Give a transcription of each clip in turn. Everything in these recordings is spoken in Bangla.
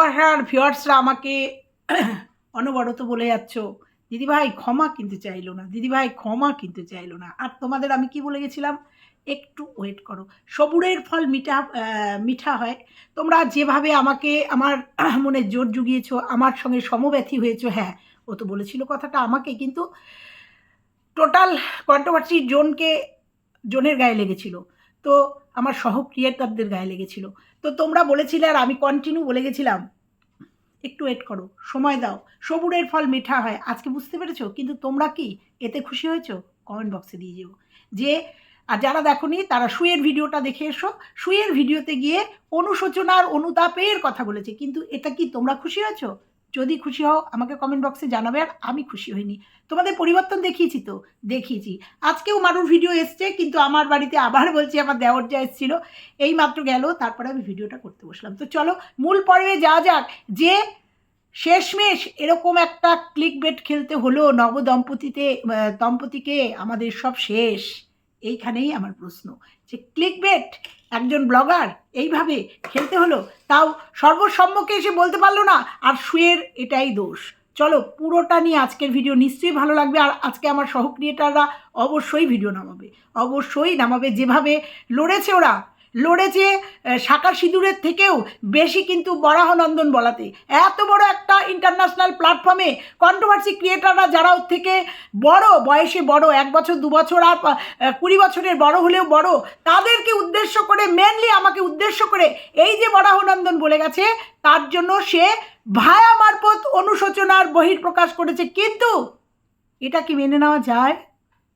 আর ভিওয়ার্সরা আমাকে অনবরত বলে যাচ্ছ, দিদিভাই, ক্ষমা কিন্তু চাইলো না, দিদিভাই, ক্ষমা কিন্তু চাইলো না। আর তোমাদের আমি কি বলে গেছিলাম? একটু ওয়েট করো। সবুরের ফল মিঠা মিঠা হয়। তোমরা যেভাবে আমাকে, আমার মনে জোর জুগিয়েছো, আমার সঙ্গে সমব্যথী হয়েছো হ্যাঁ ও তো বলেছিল কথাটা আমাকে, কিন্তু টোটাল কন্ট্রোভার্সি জোনকে, জোনের গায়ে লেগেছিল। তো আমার সহ ক্রিয়েটারদের গায়ে লেগেছিল। তো তোমরা বলেছিলে আর আমি কন্টিনিউ বলে গেছিলাম। একটু ওয়েট করো, সময় দাও। সবুরের ফল মিঠা হয়, আজকে বুঝতে পেরেছ? কিন্তু তোমরা কি? এতে খুশি হয়েছো? কমেন্ট বক্সে দিয়ে যেও। যে, আর যারা দেখোনি, তারা সুয়ের ভিডিওটা দেখে এসো। সুয়ের ভিডিওতে গিয়ে অনুশোচনার অনুতাপের কথা বলেছে। কিন্তু এটা কি তোমরা খুশি হয়েছো? যদি খুশি হও, আমাকে কমেন্ট বক্সে জানাবে আর আমি খুশি হইনি। তোমাদের পরিবর্তন দেখিয়েছি তো? দেখিয়েছি। আজকেও মারুর ভিডিও এসছে, কিন্তু আমার বাড়িতে আবার বলছি আমার দেওয়ার যা এসেছিল, এই মাত্র গেল, তারপরে আমি ভিডিওটা করতে বসলাম। তো চলো, মূল পর্বে যা যাক, যে শেষমেশ এরকম একটা ক্লিক বেট খেলতে হলো নবদম্পতিতে দম্পতিকে, আমাদের সব শেষ। এইখানেই আমার প্রশ্ন, যে ক্লিক বেট একজন ব্লগার এইভাবে খেলতে হলো, তাও সর্বসম্মুখে এসে বলতে পারল না, আর শুয়ের এটাই দোষ। চলো পুরোটা নিয়ে আজকের ভিডিও নিশ্চয়ই ভালো লাগবে, আর আজকে আমার সহক্রিয়েটাররা অবশ্যই ভিডিও নামাবে। অবশ্যই নামাবে যেভাবে লড়েছে ওরা। লড়েছে শাঁকা সিঁদুরের থেকেও বেশি কিন্তু বরাহনন্দন বলাতে। এত বড় একটা ইন্টারন্যাশনাল প্ল্যাটফর্মে কন্ট্রোভার্সি ক্রিয়েটাররা যারা ওর থেকে বড় বয়সে বড়, এক বছর, দু বছর আর কুড়ি বছরের বড় হলেও বড়, তাদেরকে উদ্দেশ্য করে মেনলি আমাকে উদ্দেশ্য করে এই যে বরাহনন্দন বলে গেছে, তার জন্য সে ভায়া মারফত অনুশোচনার বহির্প্রকাশ করেছে। কিন্তু এটা কি মেনে নেওয়া যায়?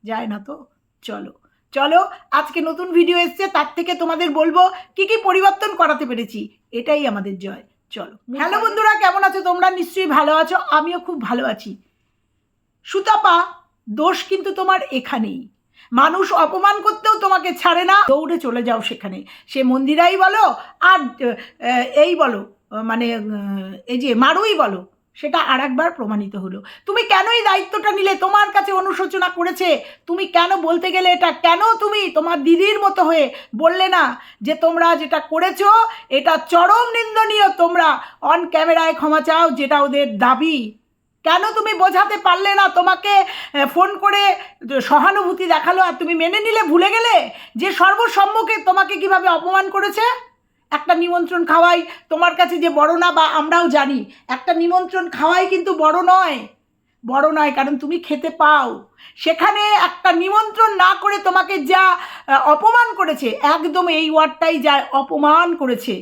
যায় না তো? চলো। চলো আজকে নতুন ভিডিও এসছে তার থেকে তোমাদের বলব কি কি পরিবর্তন করাতে পেরেছি এটাই আমাদের জয়। চলো। হ্যালো বন্ধুরা কেমন আছো? তোমরা নিশ্চয়ই ভালো আছো আমিও খুব ভালো আছি। সুতাপা দোষ কিন্তু তোমার এখানেই। মানুষ অপমান করতেও তোমাকে ছাড়ে না দৌড়ে চলে যাও সেখানে। সে মন্দিরাই বলো আর এই বলো মানে এই যে মারুই বলো সেটা আর একবার প্রমাণিত হলো। তুমি কেন এই দায়িত্বটা নিলে? তোমার কাছে অনুশোচনা করেছে। তুমি কেন বলতে গেলে এটা? কেন তুমি তোমার দিদির মতো হয়ে বললে না যে তোমরা যেটা করেছ, এটা চরম নিন্দনীয় তোমরা। অন ক্যামেরায় ক্ষমা চাও, যেটা ওদের দাবি। কেন তুমি বোঝাতে পারলে না তোমাকে ফোন করে সহানুভূতি দেখাল আর তুমি মেনে নিলে ভুলে গেলে? যে সর্বসম্মুখে তোমাকে কীভাবে অপমান করেছে? একটা নিমন্ত্রণ খাওয়াই, তোমার কাছে যে বড় না বা আমরাও জানি, একটা নিমন্ত্রণ খাওয়াই কিন্তু বড় নয়। বড় নয়, কারণ তুমি খেতে পাও। সেখানে একটা নিমন্ত্রণ না করে তোমাকে যা অপমান করেছে, একদম এই ওয়ার্ডটাই যা অপমান করেছে।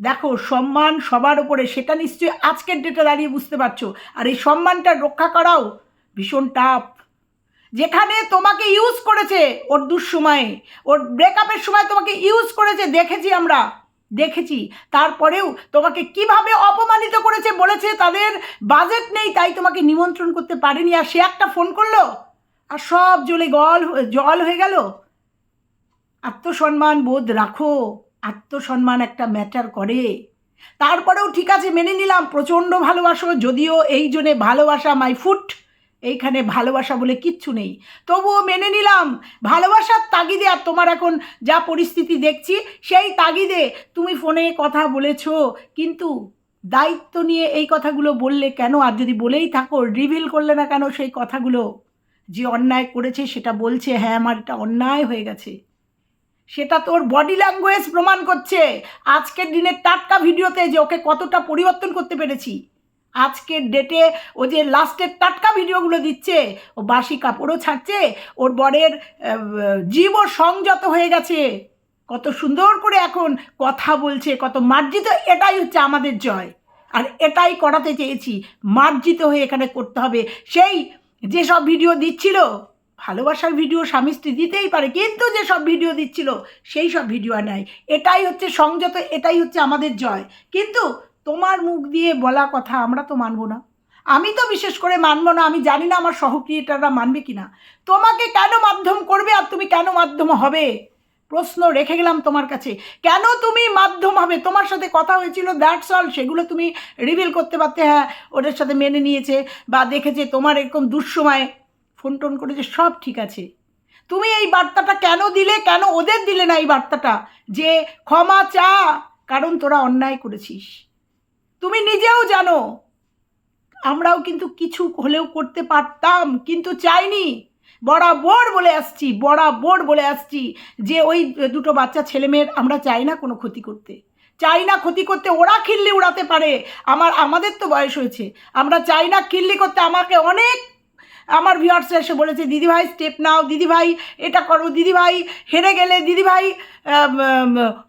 দেখো, সম্মান সবার ওপরে সেটা নিশ্চয়ই আজকের ডেটে দাঁড়িয়ে বুঝতে পারছ। আর এই সম্মানটা রক্ষা করাও ভীষণ টাফ যেখানে তোমাকে ইউজ করেছে, ওর দুঃসময়ে, ওর ব্রেকআপের সময় তোমাকে ইউজ করেছে, দেখেছি আমরা। দেখেছি। তারপরেও তোমাকে কীভাবে অপমানিত করেছে বলেছে তাদের বাজেট নেই, তাই তোমাকে নিমন্ত্রণ করতে পারেনি। আর সে একটা ফোন করল, আর সব জলে গল, জল হয়ে গেল। আত্মসম্মান বোধ রাখো, আত্মসম্মান একটা ম্যাটার করে। তারপরেও ঠিক আছে, মেনে নিলাম, প্রচণ্ড ভালোবাসো, যদিও এই জন্যে ভালোবাসা মাই ফুট এইখানে ভালোবাসা বলে কিচ্ছু নেই। তবুও মেনে নিলাম, ভালোবাসার তাগিদে আর তোমার এখন যা পরিস্থিতি দেখছি, সেই তাগিদে তুমি ফোনে কথা বলেছ। কিন্তু দায়িত্ব নিয়ে এই কথাগুলো বললে কেন? আর যদি বলেই থাকো, রিভিল করলে না কেন সেই কথাগুলো? যে অন্যায় করেছে সেটা বলছে হ্যাঁ আমার এটা অন্যায় হয়ে গেছে। সেটা তোর বডি ল্যাঙ্গুয়েজ প্রমাণ করছে। আজকের দিনের টাটকা ভিডিওতে যে ওকে কতটা পরিবর্তন করতে পেরেছি। আজকের ডেটে ও যে লাস্টের টাটকা ভিডিওগুলো দিচ্ছে, ও বাসি কাপড়ও ছাড়ছে, ওর বরের জীবও সংযত হয়ে গেছে। কত সুন্দর করে এখন কথা বলছে, কত মার্জিত, এটাই হচ্ছে আমাদের জয়। আর এটাই করাতে চেয়েছি, মার্জিত হয়ে এখানে করতে হবে। সেই যেসব ভিডিও দিচ্ছিল, ভালোবাসার ভিডিও স্বামী স্ত্রী দিতেই পারে, কিন্তু যেসব ভিডিও দিচ্ছিল, সেই সব ভিডিও আর নাই। এটাই হচ্ছে সংযত, এটাই হচ্ছে আমাদের জয়। কিন্তু তোমার মুখ দিয়ে বলা কথা আমরা তো মানবো না। আমি তো বিশেষ করে মানবো না, আমি জানি না আমার সহক্রিয়েটাররা মানবে কি না। তোমাকে কেন মাধ্যম করবে আর তুমি কেন মাধ্যম হবে? প্রশ্ন রেখে গেলাম তোমার কাছে। কেন তুমি মাধ্যম হবে? তোমার সাথে কথা হয়েছিল দ্যাটস অল সেগুলো তুমি রিভিল করতে পারতে হ্যাঁ ওদের সাথে মেনে নিয়েছে বা দেখেছে তোমার এরকম দুঃসময়। ফোন টোন করেছে সব ঠিক আছে। তুমি এই বার্তাটা কেন দিলে? কেন ওদের দিলে না এই বার্তাটা? যে ক্ষমা চা, কারণ তোরা অন্যায় করেছিস। তুমি নিজেও জানো। আমরাও কিন্তু কিছু হলেও করতে পারতাম, কিন্তু চাইনি। বরাবর বলে আসছি বরাবর বলে আসছি যে ওই দুটো বাচ্চা ছেলেমেয়ের আমরা চাই না কোনো ক্ষতি করতে। চাই না ক্ষতি করতে ওরা খিল্লি উড়াতে পারে। আমার, আমাদের তো বয়স হয়েছে। আমরা চাই না খিল্লি করতে। আমাকে অনেক, আমার ভিউয়ার্স এসে বলেছে দিদিভাই স্টেপ নাও দিদিভাই এটা করো দিদিভাই হেরে গেলে দিদিভাই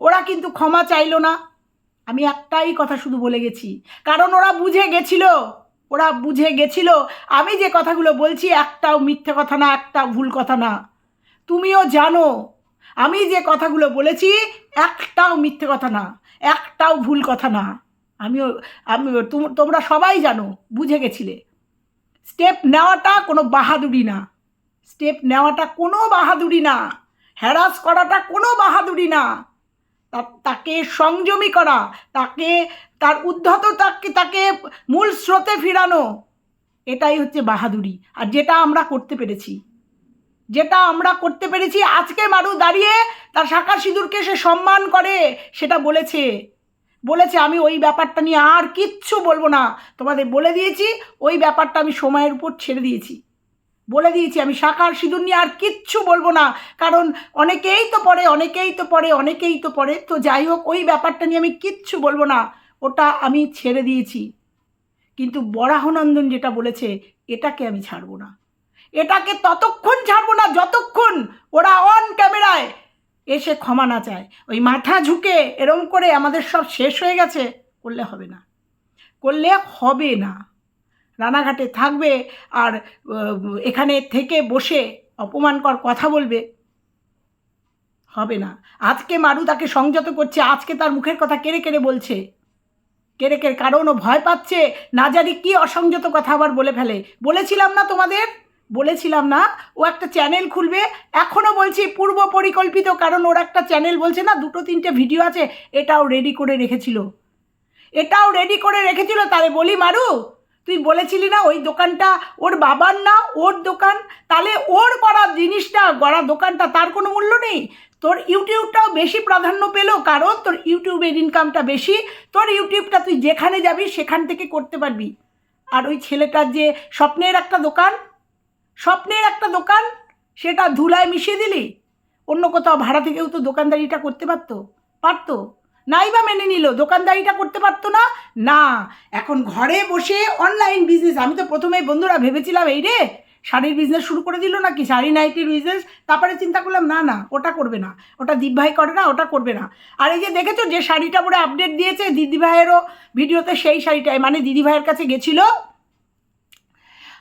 ওরা কিন্তু ক্ষমা চাইলো না। আমি একটাই কথা শুধু বলে গেছি। কারণ ওরা বুঝে গেছিল। ওরা বুঝে গেছিল। আমি যে কথাগুলো বলছি একটাও মিথ্যে কথা না, একটাও ভুল কথা না। তুমিও জানো, আমি যে কথাগুলো বলেছি একটাও মিথ্যে কথা না, একটাও ভুল কথা না। আমিও, আমি, তোম- তোমরা সবাই জানো, বুঝে গেছিলে। স্টেপ নেওয়াটা কোনো বাহাদুরি না। স্টেপ নেওয়াটা কোনো বাহাদুরি না। হ্যারাস করাটা কোনো বাহাদুরি না। তাকে সংযমী করা, তাকে, তার উদ্ধত তাকে তাকে মূল স্রোতে ফিরানো। এটাই হচ্ছে বাহাদুরি। আর যেটা আমরা করতে পেরেছি। যেটা আমরা করতে পেরেছি, আজকে মারু দাঁড়িয়ে তার শাখা সিঁদুরকে সে সম্মান করে, সেটা বলেছে। বলেছে, আমি ওই ব্যাপারটা নিয়ে আর কিচ্ছু বলব না। তোমাদের বলে দিয়েছি, ওই ব্যাপারটা আমি সময়ের উপর ছেড়ে দিয়েছি। বলে দিয়েছি, আমি শাখার সিঁদুর নিয়ে আর কিচ্ছু বলব না। কারণ অনেকেই তো পড়ে, অনেকেই তো পড়ে, অনেকেই তো পড়ে। তো যাই হোক, ওই ব্যাপারটা নিয়ে আমি কিচ্ছু বলব না। ওটা আমি ছেড়ে দিয়েছি। কিন্তু বরাহনন্দন যেটা বলেছে, এটাকে আমি ছাড়বো না। এটাকে ততক্ষণ ছাড়বো না, যতক্ষণ ওরা অন ক্যামেরায় এসে ক্ষমা না চায়। ওই মাথা ঝুঁকে এরম করে আমাদের সব শেষ হয়ে গেছে, করলে হবে না। করলে হবে না। রানাঘাটে থাকবে আর এখানে থেকে বসে অপমানকর কথা বলবে। হবে না। আজকে মারু তাকে সংযত করছে, আজকে তার মুখের কথা কেড়ে কেড়ে বলছে। কেড়ে কেড়ে কারণ ও ভয় পাচ্ছে, না জানি কি অসংযত কথা আবার বলে ফেলে। বলেছিলাম না তোমাদের? বলেছিলাম না। ও একটা চ্যানেল খুলবে। এখনও বলছি পূর্ব পরিকল্পিত, কারণ ওর একটা চ্যানেল বলছে না, দুটো তিনটে ভিডিও আছে, এটাও রেডি করে রেখেছিল। এটাও রেডি করে রেখেছিল তাহলে বলি মারু তুই বলেছিলি না ওই দোকানটা ওর বাবার না, ওর দোকান? তাহলে ওর করা জিনিসটা, গড়া দোকানটা তার কোনো মূল্য নেই? তোর ইউটিউবটাও বেশি প্রাধান্য পেল, কারণ তোর ইউটিউবের ইনকামটা বেশি, তোর ইউটিউবটা তুই যেখানে যাবি সেখান থেকে করতে পারবি। আর ওই ছেলেটার যে স্বপ্নের একটা দোকান, স্বপ্নের একটা দোকান, সেটা ধুলায় মিশিয়ে দিলি? অন্য কোথাও ভাড়া থেকেও তো দোকানদারিটা করতে পারতো পারতো? নাই বা মেনে নিল, দোকানদারিটা করতে পারতো না? না। এখন ঘরে বসে অনলাইন বিজনেস আমি তো প্রথমে বন্ধুরা ভেবেছিলাম, এই রে, শাড়ির বিজনেস শুরু করে দিল নাকি? শাড়ি নাইটির বিজনেস তারপরে চিন্তা করলাম, না না, ওটা করবে না। ওটা দিদিভাই করে না, ওটা করবে না। আর এই যে দেখেছ যে শাড়িটা পরে আপডেট দিয়েছে দিদিভাইয়েরও ভিডিওতে সেই শাড়িটাই মানে দিদিভাইয়ের কাছে গেছিল।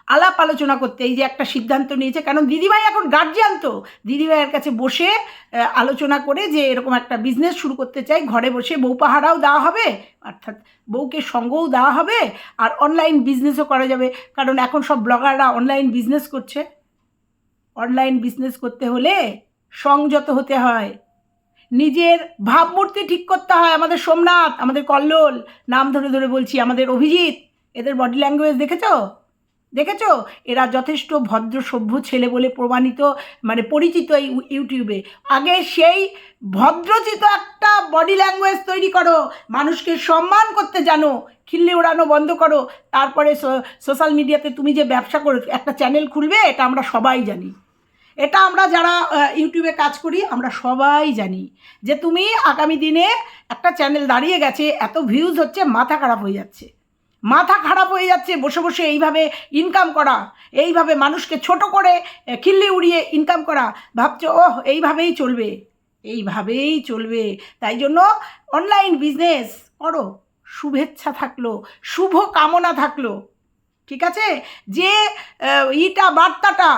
আলাপ আলোচনা করতে, এই যে একটা সিদ্ধান্ত নিয়েছে কারণ দিদিভাই এখন গার্জিয়ান তো? দিদিভাইয়ের কাছে বসে আলোচনা করে যে এরকম একটা বিজনেস শুরু করতে চাই, ঘরে বসে বউ পাহারাও দেওয়া হবে, অর্থাৎ বউকে সঙ্গও দেওয়া হবে, আর অনলাইন বিজনেসও করা যাবে, কারণ এখন সব ব্লগাররা অনলাইন বিজনেস করছে। অনলাইন বিজনেস করতে হলে সংযত হতে হয়। নিজের ভাবমূর্তি ঠিক করতে হয় আমাদের সোমনাথ, আমাদের কল্লোল, নাম ধরে ধরে বলছি, আমাদের অভিজিৎ, এদের বডি ল্যাঙ্গুয়েজ দেখেছ? দেখেছ? এরা যথেষ্ট ভদ্র, সভ্য ছেলে বলে প্রমাণিত মানে পরিচিত এই ইউটিউবে। আগে সেই ভদ্রচিত একটা বডি ল্যাঙ্গুয়েজ তৈরি করো। মানুষকে সম্মান করতে জানো। খিল্লি ওড়ানো বন্ধ করো। তারপরে সোশ্যাল মিডিয়াতে তুমি যে ব্যবসা করো, একটা চ্যানেল খুলবে, এটা আমরা সবাই জানি। এটা আমরা যারা ইউটিউবে কাজ করি, আমরা সবাই জানি। যে তুমি আগামী দিনে একটা চ্যানেল দাঁড়িয়ে গেছে, এত ভিউজ হচ্ছে, মাথা খারাপ হয়ে যাচ্ছে। মাথা খারাপ হয়ে যাচ্ছে, বসে বসে এইভাবে ইনকাম করা, এইভাবে মানুষকে ছোট করে খিল্লি উড়িয়ে ইনকাম করা, ভাবছ, ওহ, এইভাবেই চলবে এইভাবেই চলবে। তাই জন্য অনলাইন বিজনেস করো, শুভেচ্ছা থাকল, শুভ কামনা থাকল, ঠিক আছে? যে ইটা, বার্তাটা,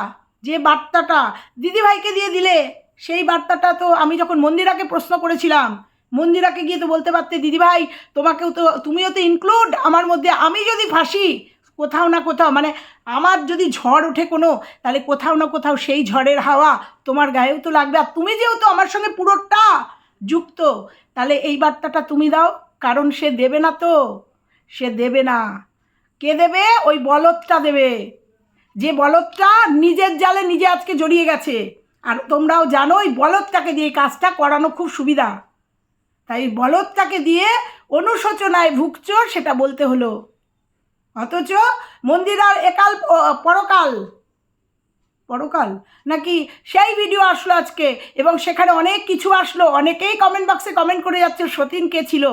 যে বার্তাটা দিদিভাইকে দিয়ে দিলে, সেই বার্তাটা তো আমি যখন মন্দিরাকে প্রশ্ন করেছিলাম মন্দিরাকে গিয়ে তো বলতে পারতে দিদিভাই তোমাকেও তো, তুমিও তো ইনক্লুড আমার মধ্যে আমি যদি ফাঁসি, কোথাও না কোথাও মানে আমার যদি ঝড় ওঠে কোনো, তাহলে কোথাও না কোথাও সেই ঝড়ের হাওয়া তোমার গায়েও তো লাগবে। আর তুমি যেহেতু আমার সঙ্গে পুরোটা যুক্ত, তাহলে এই বার্তাটা তুমি দাও, কারণ সে দেবে না তো, সে দেবে না। কে দেবে? ওই বলদটা দেবে। যে বলদটা নিজের জালে নিজে আজকে জড়িয়ে গেছে। আর তোমরাও জানো ওই বলদটাকে দিয়ে কাজটা করানো খুব সুবিধা। তাই বলদটাকে দিয়ে অনুশোচনায় ভুগছ সেটা বলতে হলো। অথচ মন্দিরার একাল পরকাল। পরকাল? নাকি সেই ভিডিও আসলো আজকে এবং সেখানে অনেক কিছু আসলো, অনেকেই কমেন্ট বক্সে কমেন্ট করে যাচ্ছে, সতীন কে ছিল?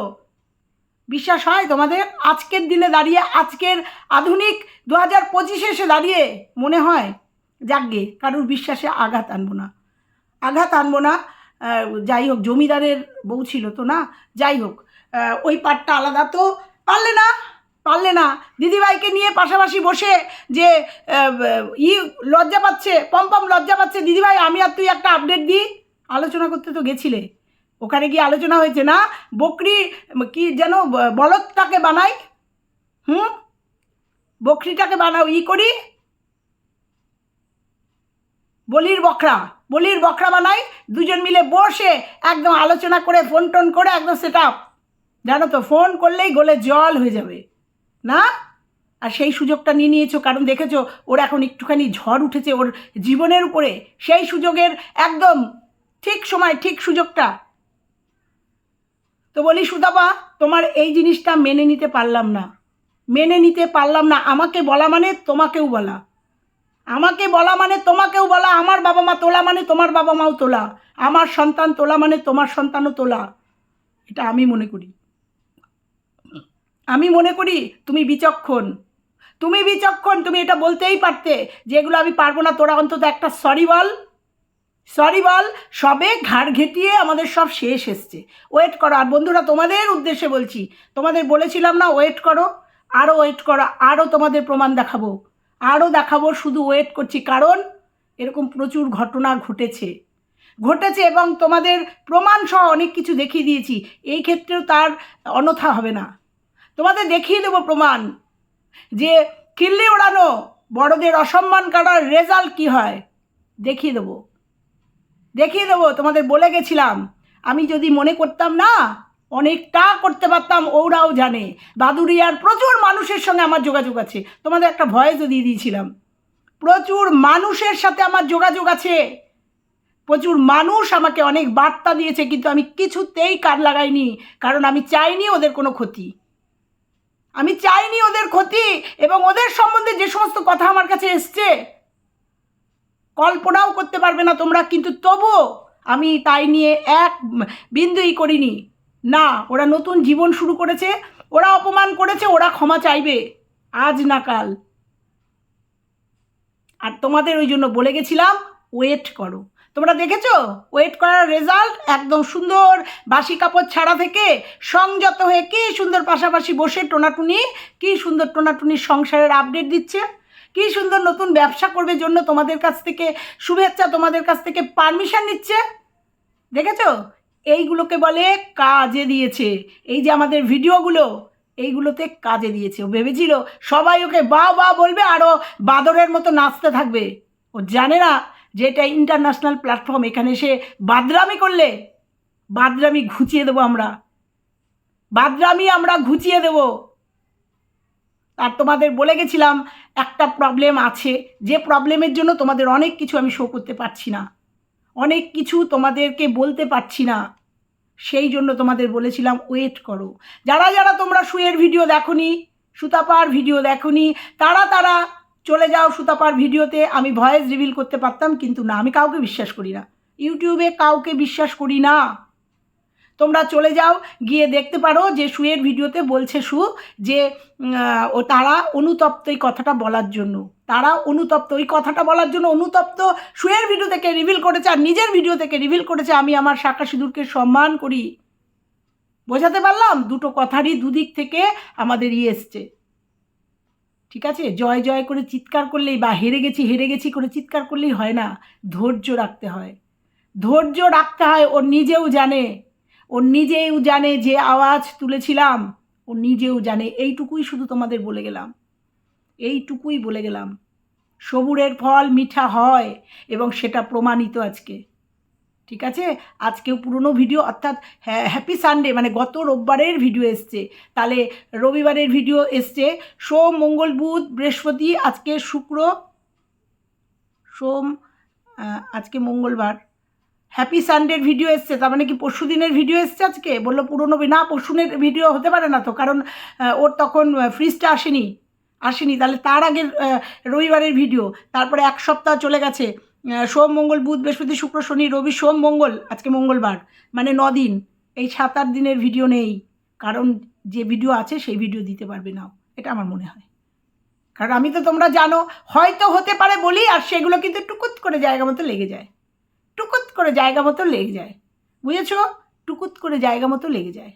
বিশ্বাস হয় তোমাদের? আজকের দিনে দাঁড়িয়ে, আজকের আধুনিক দু হাজার পঁচিশে এসে দাঁড়িয়ে মনে হয়? যাকগে কারুর বিশ্বাসে আঘাত আনব না। আঘাত আনব না। যাই হোক, জমিদারের বউ ছিল তো না? যাই হোক ওই পাটটা আলাদা তো? পারলে না? পারলে না? দিদিভাইকে নিয়ে পাশাপাশি বসে যে ই লজ্জা পাচ্ছে পম্পম লজ্জা পাচ্ছে, দিদিভাই, আমি আর তুই একটা আপডেট দিই। আলোচনা করতে তো গেছিলে। ওখানে গিয়ে আলোচনা হয়েছে না? বকরি, কি যেন বলদটাকে বানাই। হুম? বকরিটাকে বানাও, ই করি। বলির বকরা বলির বকরা বানাই, দুজন মিলে বসে একদম আলোচনা করে ফোন টোন করে একদম সেট আপ জানো তো ফোন করলেই গোলে জল হয়ে যাবে। না? আর সেই সুযোগটা নিয়ে নিয়েছো, কারণ দেখেছ, ওর এখন একটুখানি ঝড় উঠেছে ওর জীবনের উপরে। সেই সুযোগের একদম ঠিক সময়, ঠিক সুযোগটা। তো বলি সুদাবা তোমার এই জিনিসটা মেনে নিতে পারলাম না। মেনে নিতে পারলাম না, আমাকে বলা মানে তোমাকেও বলা। আমাকে বলা মানে তোমাকেও বলা, আমার বাবা মা তোলা মানে তোমার বাবা মাও তোলা, আমার সন্তান তোলা মানে তোমার সন্তানও তোলা। এটা আমি মনে করি। আমি মনে করি তুমি বিচক্ষণ। তুমি বিচক্ষণ, তুমি এটা বলতেই পারতে যে এগুলো আমি পারব না, তোরা অন্তত একটা সরি বল। সরি বল, সবে ঘাড় ঘেটিয়ে আমাদের সব শেষ এসছে। ওয়েট করো, আর বন্ধুরা, তোমাদের উদ্দেশ্যে বলছি, তোমাদের বলেছিলাম না ওয়েট করো আরও ওয়েট করো আরও তোমাদের প্রমাণ দেখাবো। আরও দেখাবো, শুধু ওয়েট করছি। কারণ এরকম প্রচুর ঘটনা ঘটেছে। ঘটেছে এবং তোমাদের প্রমাণ সহ অনেক কিছু দেখিয়ে দিয়েছি। এই ক্ষেত্রেও তার অনথা হবে না। তোমাদের দেখিয়ে দেবো প্রমাণ যে কিল্লি ওড়ানো বড়দের অসম্মান করার রেজাল্ট কি হয়। দেখিয়ে দেবো। দেখিয়ে দেবো, তোমাদের বলে গেছিলাম। আমি যদি মনে করতাম না অনেকটা করতে পারতাম, ওরাও জানে। বাদুরিয়ার প্রচুর মানুষের সঙ্গে আমার যোগাযোগ আছে। তোমাদের একটা ভয়েসও দিয়ে দিয়েছিলাম। প্রচুর মানুষের সাথে আমার যোগাযোগ আছে। প্রচুর মানুষ আমাকে অনেক বার্তা দিয়েছে, কিন্তু আমি কিছুতেই কান লাগাইনি, কারণ আমি চাইনি ওদের কোনো ক্ষতি। আমি চাইনি ওদের ক্ষতি, এবং ওদের সম্বন্ধে যে সমস্ত কথা আমার কাছে এসছে, কল্পনাও করতে পারবে না তোমরা, কিন্তু তবুও আমি তাই নিয়ে এক বিন্দুই করিনি। না, ওরা নতুন জীবন শুরু করেছে, ওরা অপমান করেছে, ওরা ক্ষমা চাইবে। আজ না কাল। আর তোমাদের ওই জন্য বলে গেছিলাম ওয়েট করো। তোমরা দেখেছ? ওয়েট করার রেজাল্ট একদম সুন্দর। বাসি কাপড় ছাড়া থেকে সংযত হয়ে কি সুন্দর পাশাপাশি বসে টোনাটুনি, কি সুন্দর টোনাটুনির সংসারের আপডেট দিচ্ছে, কি সুন্দর নতুন ব্যবসা করবে জন্য তোমাদের কাছ থেকে শুভেচ্ছা, তোমাদের কাছ থেকে পারমিশন নিচ্ছে। দেখেছ? এইগুলোকে বলে কাজে দিয়েছে। এই যে আমাদের ভিডিওগুলো, এইগুলোতে কাজে দিয়েছে। ও ভেবেছিল সবাই ওকে বা বা বলবে আরও বাদরের মতো নাচতে থাকবে। ও জানে না যে এটা ইন্টারন্যাশনাল প্ল্যাটফর্ম এখানে এসে বাদরামি করলে বাদরামি ঘুচিয়ে দেবো আমরা। বাদরামি আমরা ঘুচিয়ে দেবো। আর তোমাদের বলে গেছিলাম, একটা প্রবলেম আছে। যে প্রবলেমের জন্য তোমাদের অনেক কিছু আমি শো করতে পারছি না। অনেক কিছু তোমাদেরকে বলতে পারছি না। সেই জন্য তোমাদের বলেছিলাম ওয়েট করো। যারা যারা তোমরা শুয়ের ভিডিও দেখোনি, সুতাপার ভিডিও দেখোনি, তারা তারা চলে যাও সুতাপার ভিডিওতে আমি ভয়েস রিভিল করতে পারতাম, কিন্তু না, আমি কাউকে বিশ্বাস করি না। ইউটিউবে কাউকে বিশ্বাস করি না। তোমরা চলে যাও, গিয়ে দেখতে পারো যে শুয়ের ভিডিওতে বলছে সু যে ও তারা অনুতপ্ত এই কথাটা বলার জন্য। তারা অনুতপ্ত, ওই কথাটা বলার জন্য অনুতপ্ত শুয়ের ভিডিও থেকে রিভিল করেছে আর নিজের ভিডিও থেকে রিভিল করেছে। আমি আমার শাখা সিঁদুরকে সম্মান করি। বোঝাতে পারলাম? দুটো কথারই দুদিক থেকে আমাদের ইয়ে এসছে। ঠিক আছে? জয় জয় করে চিৎকার করলেই বা হেরে গেছি হেরে গেছি করে চিৎকার করলেই হয় না। ধৈর্য রাখতে হয়। ধৈর্য রাখতে হয়, ও নিজেও জানে। ও নিজেও জানে যে আওয়াজ তুলেছিলাম। ও নিজেও জানে। এইটুকুই শুধু তোমাদের বলে গেলাম। এইটুকুই বলে গেলাম। সবুরের ফল মিঠা হয় এবং সেটা প্রমাণিত আজকে। ঠিক আছে? আজকেও পুরনো ভিডিও, অর্থাৎ হ্যাপি সানডে মানে গত রোববারের ভিডিও এসছে। তাহলে রবিবারের ভিডিও এসছে। সোম, মঙ্গল, বুধ, বৃহস্পতি, আজকে শুক্র, সোম আজকে মঙ্গলবার। হ্যাপি সানডের ভিডিও এসছে। তার মানে কি পরশু দিনের ভিডিও এসছে আজকে? বলল পুরোনো না, পরশুনের ভিডিও হতে পারে না তো, কারণ ওর তখন ফ্রিজটা আসেনি আসেনি। তাহলে তার আগের রবিবারের ভিডিও তারপরে এক সপ্তাহ চলে গেছে। সোম, মঙ্গল, বুধ, বৃহস্পতি, শুক্র, শনি, রবি, সোম, মঙ্গল, আজকে মঙ্গলবার। মানে দিন। এই সাত আট দিনের ভিডিও নেই। কারণ যে ভিডিও আছে, সেই ভিডিও দিতে পারবে না এটা আমার মনে হয়। কারণ আমি তো তোমরা জানো, হয়তো হতে পারে বলি, আর সেগুলো কিন্তু টুকুত করে জায়গা মতো লেগে যায়। টুকুত করে জায়গা মতো লেগে যায়। বুঝেছ? টুকুত করে জায়গা মতো লেগে যায়।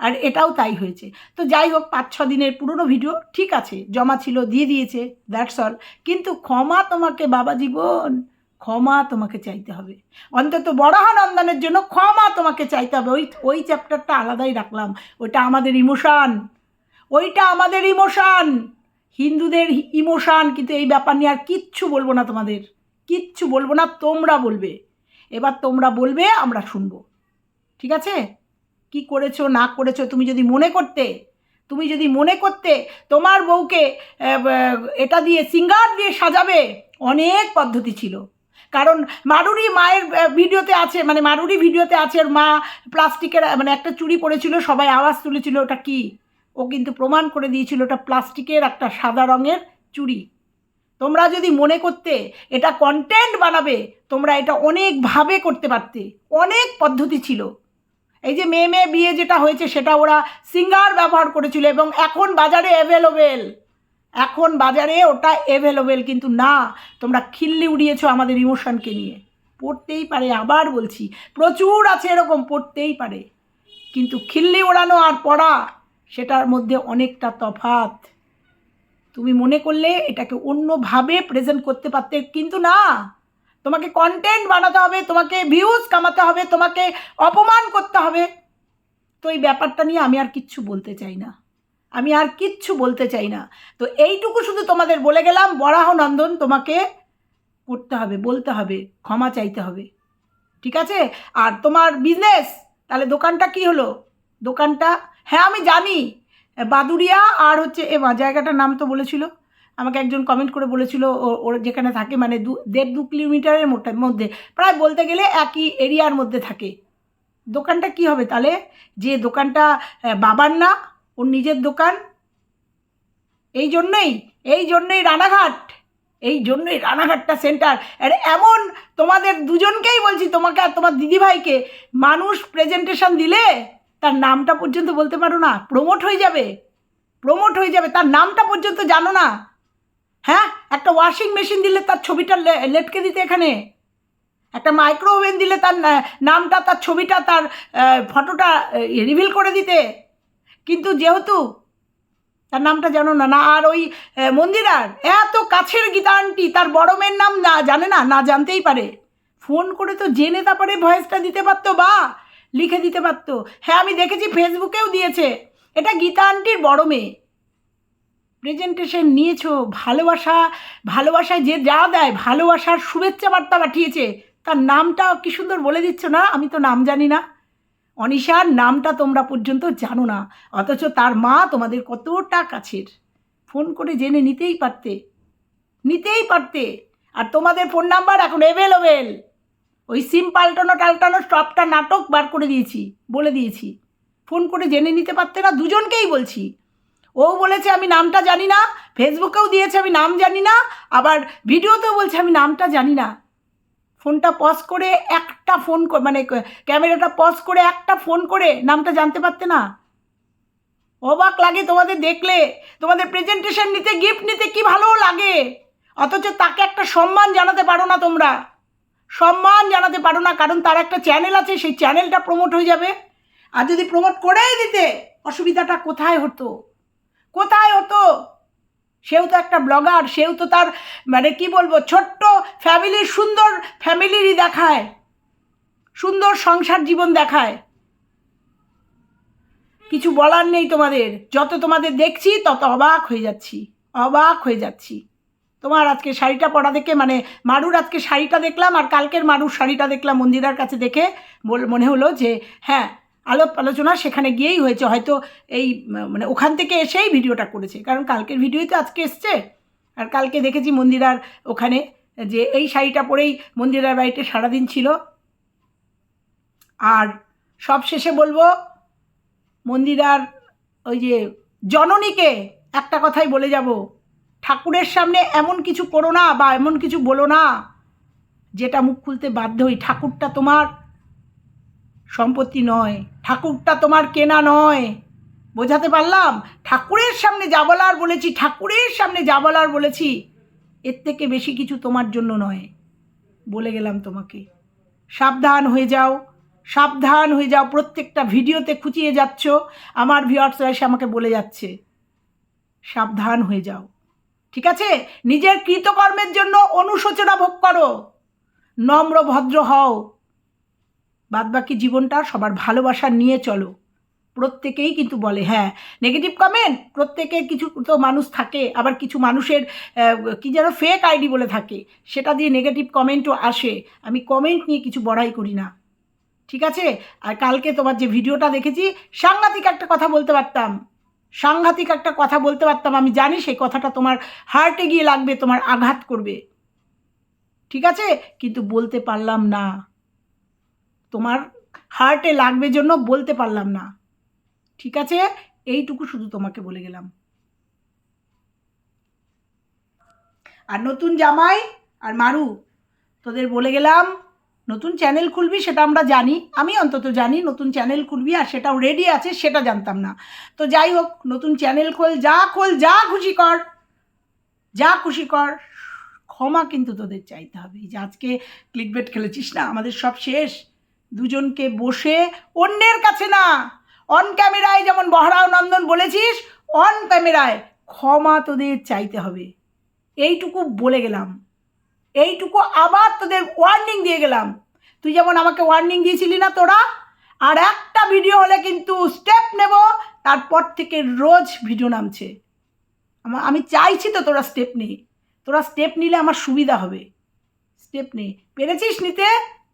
আর এটাও তাই হয়েছে। তো যাই হোক, পাঁচ ছ দিনের পুরনো ভিডিও ঠিক আছে, জমা ছিল, দিয়ে দিয়েছে দ্যাটস অল কিন্তু ক্ষমা তোমাকে, বাবা জীবন, ক্ষমা তোমাকে চাইতে হবে। অন্তত বরাহানন্দনের জন্য ক্ষমা তোমাকে চাইতে হবে। ওই ওই চ্যাপ্টারটা আলাদাই রাখলাম। ওইটা আমাদের ইমোশান ওইটা আমাদের ইমোশান হিন্দুদের ইমোশান কিন্তু এই ব্যাপার নিয়ে আর কিচ্ছু বলব না তোমাদের। কিচ্ছু বলব না, তোমরা বলবে। এবার তোমরা বলবে, আমরা শুনব। ঠিক আছে? কি করেছ, না করেছ, তুমি যদি মনে করতে, তুমি যদি মনে করতে তোমার বউকে এটা দিয়ে সিঙ্গার দিয়ে সাজাবে, অনেক পদ্ধতি ছিল। কারণ মারুরি মায়ের ভিডিওতে আছে মানে মারুরি ভিডিওতে আছে মা প্লাস্টিকের মানে একটা চুড়ি পরেছিল সবাই আওয়াজ তুলেছিল, ওটা কি? ও কিন্তু প্রমাণ করে দিয়েছিল, ওটা প্লাস্টিকের একটা সাদা রঙের চুড়ি তোমরা যদি মনে করতে এটা কন্টেন্ট বানাবে, তোমরা এটা অনেকভাবে করতে পারতে। অনেক পদ্ধতি ছিল। এই যে মেয়ে মেয়ে বিয়ে যেটা হয়েছে, সেটা ওরা সিঙ্গার ব্যবহার করেছিল এবং এখন বাজারে অ্যাভেলেবেল এখন বাজারে ওটা অ্যাভেলেবেল কিন্তু না, তোমরা খিল্লি উড়িয়েছো আমাদের ইমোশনকে নিয়ে। পড়তেই পারে, আবার বলছি, প্রচুর আছে এরকম, পড়তেই পারে। কিন্তু খিল্লি ওড়ানো আর পড়া, সেটার মধ্যে অনেকটা তফাত তুমি মনে করলে এটাকে অন্যভাবে প্রেজেন্ট করতে পারতে, কিন্তু না। তোমাকে কন্টেন্ট বানাতে হবে, তোমাকে ভিউজ কামাতে হবে, তোমাকে অপমান করতে হবে। তো এই ব্যাপারটা নিয়ে আমি আর কিচ্ছু বলতে চাই না। আমি আর কিচ্ছু বলতে চাই না। তো এইটুকু শুধু তোমাদের বলে গেলাম, বরাহ নন্দন তোমাকে করতে হবে, বলতে হবে, ক্ষমা চাইতে হবে। ঠিক আছে? আর তোমার বিজনেস তাহলে দোকানটা কি হলো? দোকানটা হ্যাঁ আমি জানি। বাদুরিয়া আর হচ্ছে এ মা, জায়গাটার নাম তো বলেছিল। আমাকে একজন কমেন্ট করে বলেছিল ওর যেখানে থাকে মানে দু, দেড় দু কিলোমিটারের মোটা- মধ্যে। প্রায় বলতে গেলে একই এরিয়ার মধ্যে থাকে। দোকানটা কি হবে তাহলে? যে দোকানটা বাবার না, ওর নিজের দোকান? এই জন্যই এই জন্যই রানাঘাট। এই জন্যই রানাঘাটটা সেন্টার আর এমন তোমাদের দুজনকেই বলছি, তোমাকে আর তোমার দিদিভাইকে। মানুষ প্রেজেন্টেশন দিলে তার নামটা পর্যন্ত বলতে পারো না প্রমোট হয়ে যাবে প্রমোট হয়ে যাবে, তার নামটা পর্যন্ত জানো না। হ্যাঁ? একটা ওয়াশিং মেশিন দিলে তার ছবিটা লেটকে দিতে এখানে। একটা মাইক্রো ওভেন দিলে তার নামটা, তার ছবিটা, তার ফটোটা রিভিল করে দিতে। কিন্তু যেহেতু তার নামটা জানো না না, আর ওই মন্দিরার এত কাছের গীতা আন্টি, তার বড় মেয়ের নাম না, জানে না না জানতেই পারে। ফোন করে তো জেনে তারপরে ভয়েসটা দিতে পারতো বা। লিখে দিতে পারতো। হ্যাঁ আমি দেখেছি ফেসবুকেও দিয়েছে। এটা গীতা আন্টির বড় মেয়ে। প্রেজেন্টেশন নিয়েছো, ভালোবাসা, ভালোবাসায় যে যা দেয়, ভালোবাসার শুভেচ্ছা বার্তা পাঠিয়েছে। তার নামটা কি সুন্দর বলে দিচ্ছ না? আমি তো নাম জানি না। অনিশার নামটা তোমরা পর্যন্ত জানো না। অথচ তার মা তোমাদের কতটা কাছের। ফোন করে জেনে নিতেই পারতে। নিতেই পারতে। আর তোমাদের ফোন নাম্বার এখন অ্যাভেলেবেল ওই সিম পাল্টানো টাল্টানো সবটা নাটক বার করে দিয়েছি, বলে দিয়েছি। ফোন করে জেনে নিতে পারতে না, দুজনকেই বলছি। ও বলেছে আমি নামটা জানি না, ফেসবুকেও দিয়েছে আমি নাম জানি না, আবার ভিডিওতেও বলছে আমি নামটা জানি না। ফোনটা পজ করে একটা ফোন মানে ক্যামেরাটা পজ করে একটা ফোন করে নামটা জানতে পারতে না। অবাক লাগে তোমাদের দেখলে, তোমাদের প্রেজেন্টেশন নিতে গিফট নিতে কি ভালো লাগে। অথচ তাকে একটা সম্মান জানাতে পারো না তোমরা। সম্মান জানাতে পারো না, কারণ তার একটা চ্যানেল আছে, সেই চ্যানেলটা প্রমোট হয়ে যাবে। আর যদি প্রমোট করেই দিতে, অসুবিধাটা কোথায় হতো? কোথায় হতো? সেও তো একটা ব্লগার সেও তো তার মানে কি বলব, ছোট্ট ফ্যামিলির সুন্দর ফ্যামিলিরই দেখায়। সুন্দর সংসার জীবন দেখায়। কিছু বলার নেই তোমাদের। যত তোমাদের দেখছি, তত অবাক হয়ে যাচ্ছি। অবাক হয়ে যাচ্ছি। তোমার আজকে শাড়িটা পরা দেখে মানে মারুর আজকে শাড়িটা দেখলাম আর কালকের মারুর শাড়িটা দেখলাম মন্দিরার কাছে দেখে মনে হলো যে হ্যাঁ আলোপ আলোচনা সেখানে গিয়েই হয়েছে। হয়তো এই মানে ওখান থেকে এসেই ভিডিওটা করেছে। কারণ কালকের ভিডিওই তো আজকে এসছে। আর কালকে দেখেছি মন্দিরার ওখানে যে এই শাড়িটা পরেই মন্দিরার বাড়িতে সারাদিন ছিল। আর সব শেষে বলব, মন্দিরার ওই যে জননীকে একটা কথাই বলে যাব। ঠাকুরের সামনে এমন কিছু করো না বা এমন কিছু বলো না, যেটা মুখ খুলতে বাধ্য হই। ঠাকুরটা তোমার সম্পত্তি নয়, ঠাকুরটা তোমার কেনা নয়। বোঝাতে পারলাম? ঠাকুরের সামনে যা বলার বলেছি, ঠাকুরের সামনে যা বলার বলেছি, এর থেকে বেশি কিছু তোমার জন্য নয়। বলে গেলাম তোমাকে। সাবধান হয়ে যাও, সাবধান হয়ে যাও। প্রত্যেকটা ভিডিওতে খুঁচিয়ে যাচ্ছ। আমার ভিওয়ার্সরা এসে আমাকে বলে যাচ্ছে। সাবধান হয়ে যাও। ঠিক আছে? নিজের কৃতকর্মের জন্য অনুশোচনা ভোগ করো। নম্র, ভদ্র হও। বাদবাকি জীবনটা সবার ভালোবাসা নিয়ে চলো। প্রত্যেকেই কিন্তু বলে হ্যাঁ নেগেটিভ কমেন্ট প্রত্যেকের কিছু তো মানুষ থাকে, আবার কিছু মানুষের কি যেন ফেক আইডি বলে থাকে, সেটা দিয়ে নেগেটিভ কমেন্টও আসে। আমি কমেন্ট নিয়ে কিছু বড়াই করি না। ঠিক আছে? আর কালকে তোমার যে ভিডিওটা দেখেছি, সাংঘাতিক একটা কথা বলতে পারতাম। সাংঘাতিক একটা কথা বলতে পারতাম, আমি জানি সেই কথাটা তোমার হার্টে গিয়ে লাগবে, তোমার আঘাত করবে। ঠিক আছে? কিন্তু বলতে পারলাম না। তোমার হার্টে লাগবে জন্য বলতে পারলাম না। ঠিক আছে? এইটুকু শুধু তোমাকে বলে গেলাম। আর নতুন জামাই, আর মারু, তোদের বলে গেলাম নতুন চ্যানেল খুলবি সেটা আমরা জানি, আমি অন্তত জানি নতুন চ্যানেল খুলবি আর সেটাও রেডি আছে, সেটা জানতাম না। তো যাই হোক, নতুন চ্যানেল খোল, যা খোল, যা খুশি কর, যা খুশি কর, ক্ষমা কিন্তু তোদের চাইতে হবে। যে আজকে ক্লিক ক্লিকবেট খেলেছিস না, আমাদের সব শেষ। দুজনকে বসে, অন্যের কাছে না। অন ক্যামেরায় যেমন বহরাও নন্দন বলেছিস অন ক্যামেরায় ক্ষমা তোদের চাইতে হবে। এইটুকু বলে গেলাম। এইটুকু আবার তোদের ওয়ার্নিং দিয়ে গেলাম। তুই যেমন আমাকে ওয়ার্নিং দিয়েছিলি না তোরা, আর একটা ভিডিও হলে কিন্তু স্টেপ নেব, তারপর থেকে রোজ ভিডিও নামছে। আমা- আমি চাইছি তো তোরা স্টেপ নে। তোরা স্টেপ নিলে আমার সুবিধা হবে। স্টেপ নে। পেরেছিস নিতে?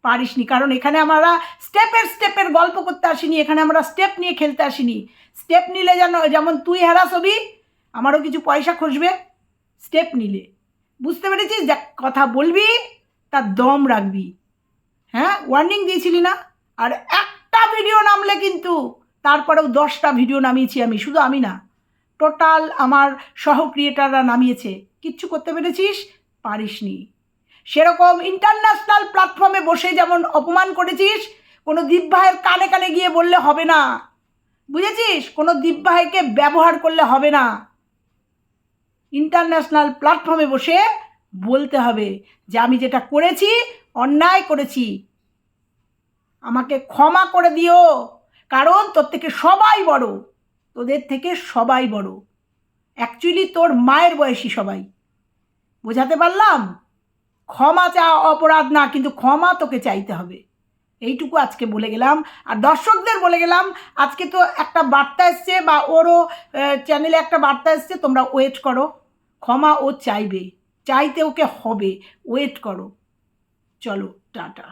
পারিসনি, কারণ এখানে আমরা স্টেপের স্টেপের গল্প করতে আসিনি, এখানে আমরা স্টেপ নিয়ে খেলতে আসিনি। স্টেপ নিলে যেন, যেমন তুই হ্যারাস হবি, আমারও কিছু পয়সা খসবে। স্টেপ নিলে। বুঝতে পেরেছিস? দেখ, কথা বলবি, তার দম রাখবি। হ্যাঁ? ওয়ার্নিং দিয়েছিলি না? আর একটা ভিডিও নামলে কিন্তু তারপরেও দশটা ভিডিও নামিয়েছি আমি, শুধু আমি না। টোটাল আমার সহ ক্রিয়েটাররা নামিয়েছে। কিচ্ছু করতে পেরেছিস? পারিসনি। সেরকম ইন্টারন্যাশনাল প্ল্যাটফর্মে বসে যেমন অপমান করেছিস, কোনো দীপভাইয়ের কানে কানে গিয়ে বললে হবে না। বুঝেছিস? কোনো দীপভাইকে ব্যবহার করলে হবে না। ইন্টারন্যাশনাল প্ল্যাটফর্মে বসে বলতে হবে যে আমি যেটা করেছি, অন্যায় করেছি। আমাকে ক্ষমা করে দিও, কারণ তোর থেকে সবাই বড়। তোদের থেকে সবাই বড়। অ্যাকচুয়ালি তোর মায়ের বয়সী সবাই। বোঝাতে পারলাম? ক্ষমা চা অপরাধ না, কিন্তু ক্ষমা তোকে চাইতে হবে। এইটুকু আজকে বলে গেলাম। আর দর্শকদের বলে গেলাম, আজকে তো একটা বার্তা এসছে বা ওরও চ্যানেলে একটা বার্তা এসছে, তোমরা ওয়েট করো। ক্ষমা ও চাইবে, চাইতে ওকে হবে ওয়েট করো। চলো, টাটা।